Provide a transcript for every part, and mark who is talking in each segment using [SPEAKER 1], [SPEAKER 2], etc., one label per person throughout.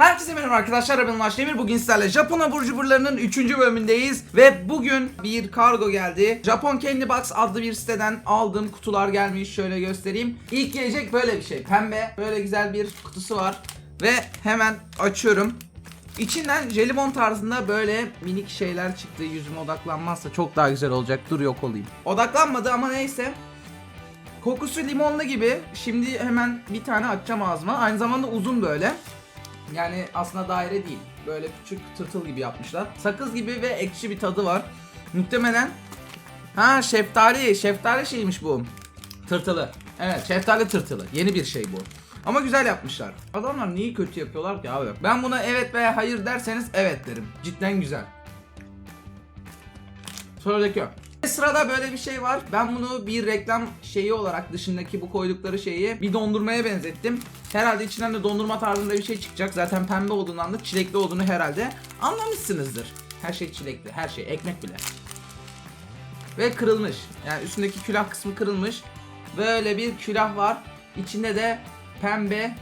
[SPEAKER 1] Herkese merhaba arkadaşlar ben Ulaş Demir. Bugün sizlerle Japon abur cuburlarının 3. bölümündeyiz ve bugün bir kargo geldi. Japon Candy Box adlı bir siteden aldığım kutular gelmiş. Şöyle göstereyim. İlk gelecek böyle bir şey. Pembe böyle güzel bir kutusu var ve hemen açıyorum. İçinden jelibon tarzında böyle minik şeyler çıktı. Yüzüme odaklanmazsa çok daha güzel olacak. Dur yok olayım. Odaklanmadı ama neyse. Kokusu limonlu gibi. Şimdi hemen bir tane açacağım ağzıma. Aynı zamanda uzun böyle. Yani aslında daire değil. Böyle küçük tırtıl gibi yapmışlar. Sakız gibi ve ekşi bir tadı var. Muhtemelen Ha şeftali, şeftali şeymiş bu. Tırtılı. Evet, şeftali tırtılı. Yeni bir şey bu. Ama güzel yapmışlar. Adamlar niye kötü yapıyorlar ki abi? Ben buna evet veya hayır derseniz evet derim. Cidden güzel. Sıradaki. Sırada böyle bir şey var. Ben bunu bir reklam şeyi olarak dışındaki bu koydukları şeyi bir dondurmaya benzettim. Herhalde içinden de dondurma tarzında bir şey çıkacak. Zaten pembe olduğundan da çilekli olduğunu herhalde anlamışsınızdır. Her şey çilekli, her şey, ekmek bile. Ve kırılmış. Yani üstündeki külah kısmı kırılmış. Böyle bir külah var. İçinde de pembe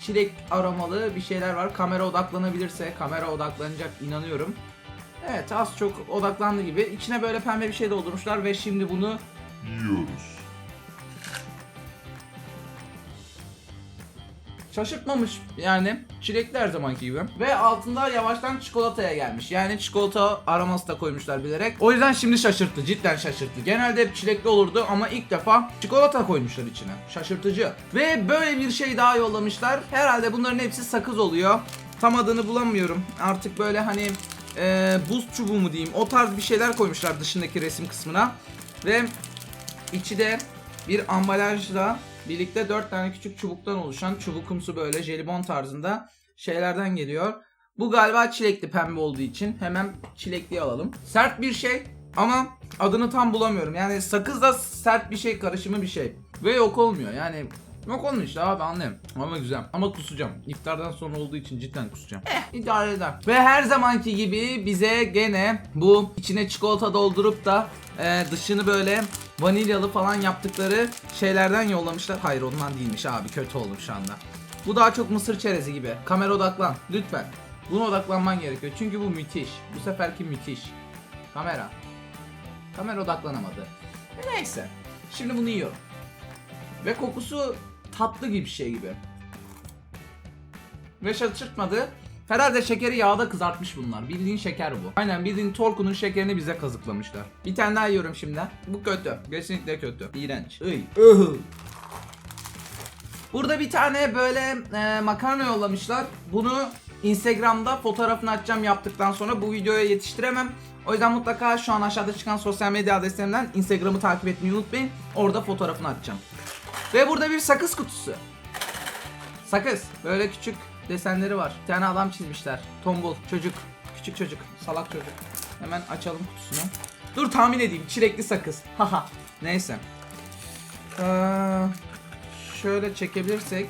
[SPEAKER 1] çilek aromalı bir şeyler var. Kamera odaklanabilirse, kamera odaklanacak inanıyorum. Evet az çok odaklandı gibi. İçine böyle pembe bir şey doldurmuşlar ve şimdi bunu
[SPEAKER 2] yiyoruz.
[SPEAKER 1] şaşırtmamış yani çilekli her zamanki gibi. Ve altında yavaştan çikolataya gelmiş. Yani çikolata aroması da koymuşlar bilerek. O yüzden şimdi şaşırttı. Cidden şaşırttı. Genelde hep çilekli olurdu ama ilk defa çikolata koymuşlar içine. Şaşırtıcı. Ve böyle bir şey daha yollamışlar. Herhalde bunların hepsi sakız oluyor. Tam adını bulamıyorum. Artık böyle hani e, buz çubuğu mu diyeyim. O tarz bir şeyler koymuşlar dışındaki resim kısmına. Ve içi de bir ambalajla birlikte 4 tane küçük çubuktan oluşan çubukumsu böyle jelibon tarzında şeylerden geliyor. Bu galiba çilekli pembe olduğu için hemen çilekli alalım. Sert bir şey ama adını tam bulamıyorum. Yani sakızla sert bir şey karışımı bir şey. Ve yok olmuyor yani Yok olmuyor işte abi anlayayım. Ama güzel. Ama kusacağım. İftardan sonra olduğu için cidden kusacağım. Eh idare eder. Ve her zamanki gibi bize gene bu içine çikolata doldurup da e, dışını böyle vanilyalı falan yaptıkları şeylerden yollamışlar. Hayır ondan değilmiş abi kötü oldum şu anda. Bu daha çok mısır çerezi gibi. Kamera odaklan lütfen. Buna odaklanman gerekiyor. Çünkü bu müthiş. Bu seferki müthiş. Kamera. Kamera odaklanamadı. E, neyse. Şimdi bunu yiyorum. Ve kokusu tatlı gibi bir şey gibi. Ve şaşırtmadı. Herhalde şekeri yağda kızartmış bunlar. Bildiğin şeker bu. Aynen bildiğin Torku'nun şekerini bize kazıklamışlar. Bir tane daha yiyorum şimdi. Bu kötü. Kesinlikle kötü. İğrenç. Iy. Burada bir tane böyle e, makarna yollamışlar. Bunu Instagram'da fotoğrafını açacağım yaptıktan sonra bu videoya yetiştiremem. O yüzden mutlaka şu an aşağıda çıkan sosyal medya adreslerimden Instagram'ı takip etmeyi unutmayın. Orada fotoğrafını atacağım. Ve burada bir sakız kutusu. Sakız. Böyle küçük desenleri var. Bir tane adam çizmişler. Tombul. Çocuk. Küçük çocuk. Salak çocuk. Hemen açalım kutusunu. Dur tahmin edeyim. Çilekli sakız. Haha. Neyse. Ee, şöyle çekebilirsek.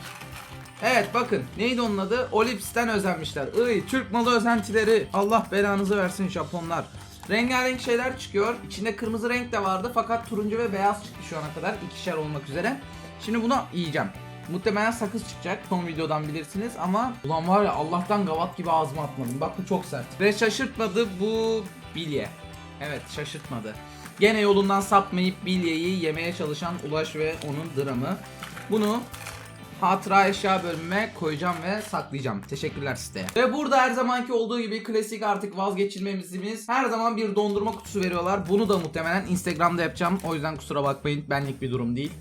[SPEAKER 1] Evet bakın neydi onun adı? Olips'ten özenmişler. Iy Türk malı özentileri. Allah belanızı versin Japonlar. Rengarenk şeyler çıkıyor. İçinde kırmızı renk de vardı fakat turuncu ve beyaz çıktı şu ana kadar. ikişer olmak üzere. Şimdi bunu yiyeceğim. Muhtemelen sakız çıkacak. Son videodan bilirsiniz ama ulan var ya Allah'tan gavat gibi ağzıma atmadım. Bak bu çok sert. Ve şaşırtmadı bu bilye. Evet şaşırtmadı. Gene yolundan sapmayıp bilyeyi yemeye çalışan Ulaş ve onun dramı. Bunu hatıra eşya bölümüme koyacağım ve saklayacağım. Teşekkürler siteye. Ve burada her zamanki olduğu gibi klasik artık vazgeçilmemizimiz her zaman bir dondurma kutusu veriyorlar. Bunu da muhtemelen Instagram'da yapacağım. O yüzden kusura bakmayın benlik bir durum değil.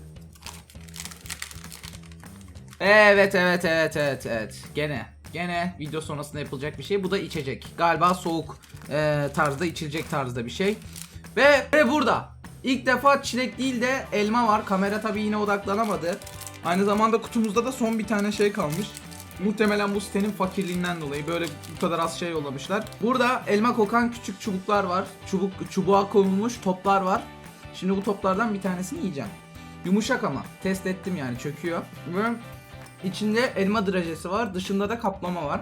[SPEAKER 1] Evet evet evet evet evet. Gene gene video sonrasında yapılacak bir şey. Bu da içecek. Galiba soğuk e, tarzda içilecek tarzda bir şey. Ve, ve burada ilk defa çilek değil de elma var. Kamera tabii yine odaklanamadı. Aynı zamanda kutumuzda da son bir tane şey kalmış. Muhtemelen bu sitenin fakirliğinden dolayı böyle bu kadar az şey yollamışlar. Burada elma kokan küçük çubuklar var. Çubuk çubuğa konulmuş toplar var. Şimdi bu toplardan bir tanesini yiyeceğim. Yumuşak ama. Test ettim yani çöküyor. Ve içinde elma drajesi var. Dışında da kaplama var.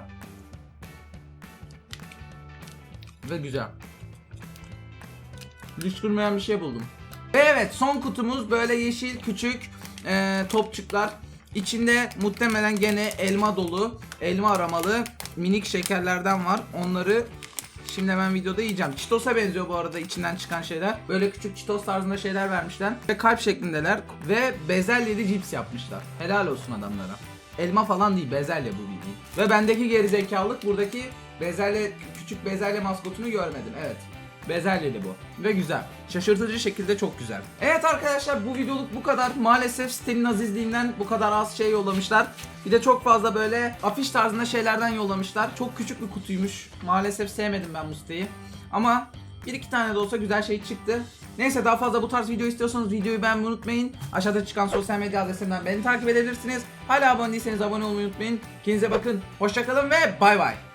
[SPEAKER 1] Ve güzel. Düşürmeyen bir şey buldum. Ve evet son kutumuz böyle yeşil küçük e, topçuklar. İçinde muhtemelen gene elma dolu elma aramalı minik şekerlerden var. Onları Şimdi hemen videoda yiyeceğim. Çitos'a benziyor bu arada içinden çıkan şeyler. Böyle küçük çitos tarzında şeyler vermişler. Ve kalp şeklindeler. Ve bezelyeli cips yapmışlar. Helal olsun adamlara. Elma falan değil bezelye bu bildiğin. Ve bendeki gerizekalılık buradaki bezelye küçük bezelye maskotunu görmedim. Evet. Bezelyeli bu. Ve güzel. Şaşırtıcı şekilde çok güzel. Evet arkadaşlar bu videoluk bu kadar. Maalesef sitenin azizliğinden bu kadar az şey yollamışlar. Bir de çok fazla böyle afiş tarzında şeylerden yollamışlar. Çok küçük bir kutuymuş. Maalesef sevmedim ben bu siteyi. Ama bir iki tane de olsa güzel şey çıktı. Neyse daha fazla bu tarz video istiyorsanız videoyu beğenmeyi unutmayın. Aşağıda çıkan sosyal medya adreslerinden beni takip edebilirsiniz. Hala abone değilseniz abone olmayı unutmayın. Kendinize bakın. Hoşçakalın ve bay bay.